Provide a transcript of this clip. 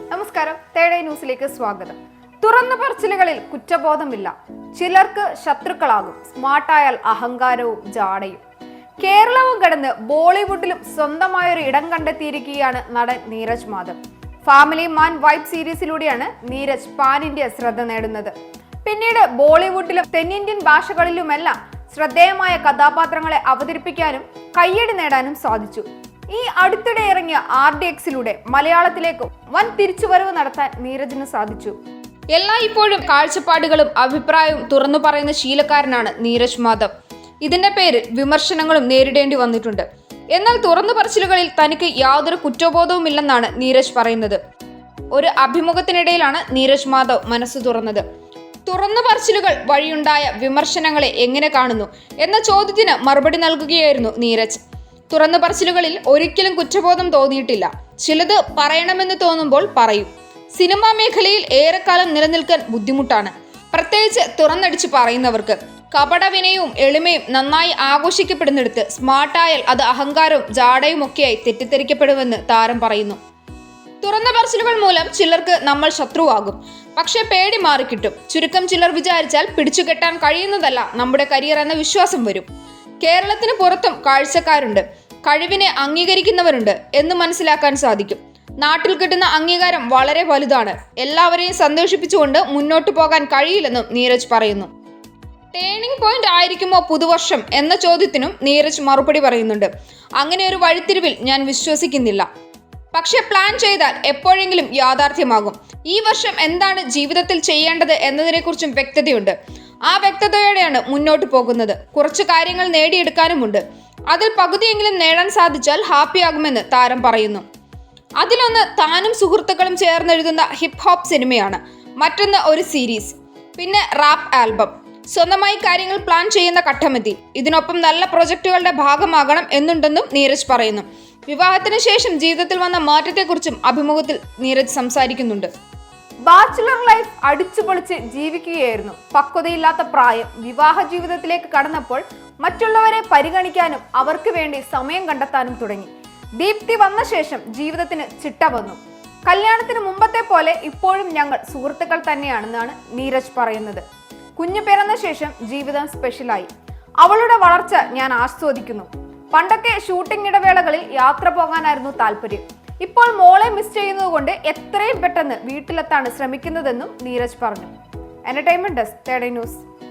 നമസ്കാരം. തേടേ ന്യൂസിലേക്ക് സ്വാഗതം. തുറന്ന പറച്ചിലുകളിൽ കുറ്റബോധമില്ല. ചിലർക്ക് ശത്രുക്കളാകും. സ്മാർട്ടായാൽ അഹങ്കാരവും ജാടയും. കേരളവും കടന്ന് ബോളിവുഡിലും സ്വന്തമായൊരു ഇടം കണ്ടെത്തിയിരിക്കുകയാണ് നടൻ Neeraj Madhav. Family man vibe സീരീസിലൂടെയാണ് Neeraj pan India ശ്രദ്ധ നേടുന്നത്. പിന്നീട് ബോളിവുഡിലും തെന്നിന്ത്യൻ ഭാഷകളിലുമെല്ലാം ശ്രദ്ധേയമായ കഥാപാത്രങ്ങളെ അവതരിപ്പിക്കാനും കയ്യടി നേടാനും സാധിച്ചു. ഈ അടുത്തിടെ ഇറങ്ങിയ ആർ ഡി എക്സിലൂടെ മലയാളത്തിലേക്ക് വൻ തിരിച്ചുവരവ് നടത്താൻ നീരജിന് സാധിച്ചു. എല്ലാ ഇപ്പോഴും കാഴ്ചപ്പാടുകളും അഭിപ്രായവും തുറന്നു പറയുന്ന ശീലക്കാരനാണ് നീരജ് മാധവ്. ഇതിന്റെ പേരിൽ വിമർശനങ്ങളും നേരിടേണ്ടി വന്നിട്ടുണ്ട്. എന്നാൽ തുറന്നു പറച്ചിലുകളിൽ തനിക്ക് യാതൊരു കുറ്റബോധവും ഇല്ലെന്നാണ് നീരജ് പറയുന്നത്. ഒരു അഭിമുഖത്തിനിടയിലാണ് നീരജ് മാധവ് മനസ്സ് തുറന്നത്. തുറന്നു പറച്ചിലുകൾ വഴിയുണ്ടായ വിമർശനങ്ങളെ എങ്ങനെ കാണുന്നു? എന്ന ചോദ്യത്തിന് മറുപടി നൽകുകയായിരുന്നു നീരജ്. തുറന്നു പറച്ചിലുകളിൽ ഒരിക്കലും കുറ്റബോധം തോന്നിയിട്ടില്ല. ചിലത് പറയണമെന്ന് തോന്നുമ്പോൾ പറയും. സിനിമാ മേഖലയിൽ ഏറെക്കാലം നിലനിൽക്കാൻ ബുദ്ധിമുട്ടാണ്. പ്രത്യേകിച്ച് തുറന്നടിച്ച് പറയുന്നവർക്ക്. കപട വിനയവും എളിമയും നന്നായി ആഘോഷിക്കപ്പെടുന്നിടത്ത് സ്മാർട്ടായാൽ അത് അഹങ്കാരവും ജാടയും ഒക്കെയായി തെറ്റിദ്ധരിക്കപ്പെടുമെന്ന് താരം പറയുന്നു. തുറന്ന പറച്ചിലുകൾ മൂലം ചിലർക്ക് നമ്മൾ ശത്രുവാകും. പക്ഷെ പേടി മാറിക്കിട്ടും. ചുരുക്കം ചിലർ വിചാരിച്ചാൽ പിടിച്ചുകെട്ടാൻ കഴിയുന്നതല്ല നമ്മുടെ കരിയർ എന്ന വിശ്വാസം വരും. കേരളത്തിന് പുറത്തും കാഴ്ചക്കാരുണ്ട്. കഴിവിനെ അംഗീകരിക്കുന്നവരുണ്ട് എന്ന് മനസ്സിലാക്കാൻ സാധിക്കും. നാട്ടിൽ കിട്ടുന്ന അംഗീകാരം വളരെ വലുതാണ്. എല്ലാവരെയും സന്തോഷിപ്പിച്ചുകൊണ്ട് മുന്നോട്ട് പോകാൻ കഴിയില്ലെന്നും നീരജ് പറയുന്നു. ടേണിംഗ് പോയിന്റ് ആയിരിക്കുമോ പുതുവർഷം എന്ന ചോദ്യത്തിനും നീരജ് മറുപടി പറയുന്നുണ്ട്. അങ്ങനെ ഒരു വഴിത്തിരിവിൽ ഞാൻ വിശ്വസിക്കുന്നില്ല. പക്ഷെ പ്ലാൻ ചെയ്താൽ എപ്പോഴെങ്കിലും യാഥാർത്ഥ്യമാകും. ഈ വർഷം എന്താണ് ജീവിതത്തിൽ ചെയ്യേണ്ടത് എന്നതിനെക്കുറിച്ചും വ്യക്തതയുണ്ട്. ആ വ്യക്തതയോടെയാണ് മുന്നോട്ട് പോകുന്നത്. കുറച്ച് കാര്യങ്ങൾ നേടിയെടുക്കാനുമുണ്ട്. അതിൽ പകുതിയെങ്കിലും നേടാൻ സാധിച്ചാൽ ഹാപ്പിയാകുമെന്ന് താരം പറയുന്നു. അതിലൊന്ന് താനും സുഹൃത്തുക്കളും ചേർന്നെഴുതുന്ന ഹിപ് ഹോപ്പ് സിനിമയാണ്. മറ്റൊന്ന് ഒരു സീരീസ് പിന്നെ റാപ്പ് ആൽബം സ്വന്തമായി കാര്യങ്ങൾ പ്ലാൻ ചെയ്യുന്ന ഘട്ടമെത്തി ഇതിനൊപ്പം നല്ല പ്രൊജക്ടുകളുടെ ഭാഗമാകണം എന്നുണ്ടെന്നും നീരജ് പറയുന്നു. വിവാഹത്തിന് ശേഷം ജീവിതത്തിൽ വന്ന മാറ്റത്തെക്കുറിച്ചും അഭിമുഖത്തിൽ നീരജ് സംസാരിക്കുന്നുണ്ട്. Bachelor life അടിച്ചുപൊളിച്ച് ജീവിക്കുകയായിരുന്നു. പക്വതയില്ലാത്ത പ്രായം വിവാഹ ജീവിതത്തിലേക്ക് കടന്നപ്പോൾ മറ്റുള്ളവരെ പരിഗണിക്കാനും അവർക്ക് വേണ്ടി സമയം കണ്ടെത്താനും തുടങ്ങി. ദീപ്തി വന്ന ശേഷം ജീവിതത്തിന് ചിട്ട വന്നു. കല്യാണത്തിന് മുമ്പത്തെ പോലെ ഇപ്പോഴും ഞങ്ങൾ സുഹൃത്തുക്കൾ തന്നെയാണെന്നാണ് നീരജ് പറയുന്നത്. കുഞ്ഞു പിറന്ന ശേഷം ജീവിതം സ്പെഷ്യലായി. അവളുടെ വളർച്ച ഞാൻ ആസ്വദിക്കുന്നു. പണ്ടൊക്കെ ഷൂട്ടിംഗ് ഇടവേളകളിൽ യാത്ര പോകാനായിരുന്നു താല്പര്യം. ഇപ്പോൾ മോളെ മിസ് ചെയ്യുന്നത് കൊണ്ട് എത്രയും പെട്ടെന്ന് വീട്ടിലെത്താണ് ശ്രമിക്കുന്നതെന്നും നീരജ് പറഞ്ഞു. Entertainment desk തേടേ news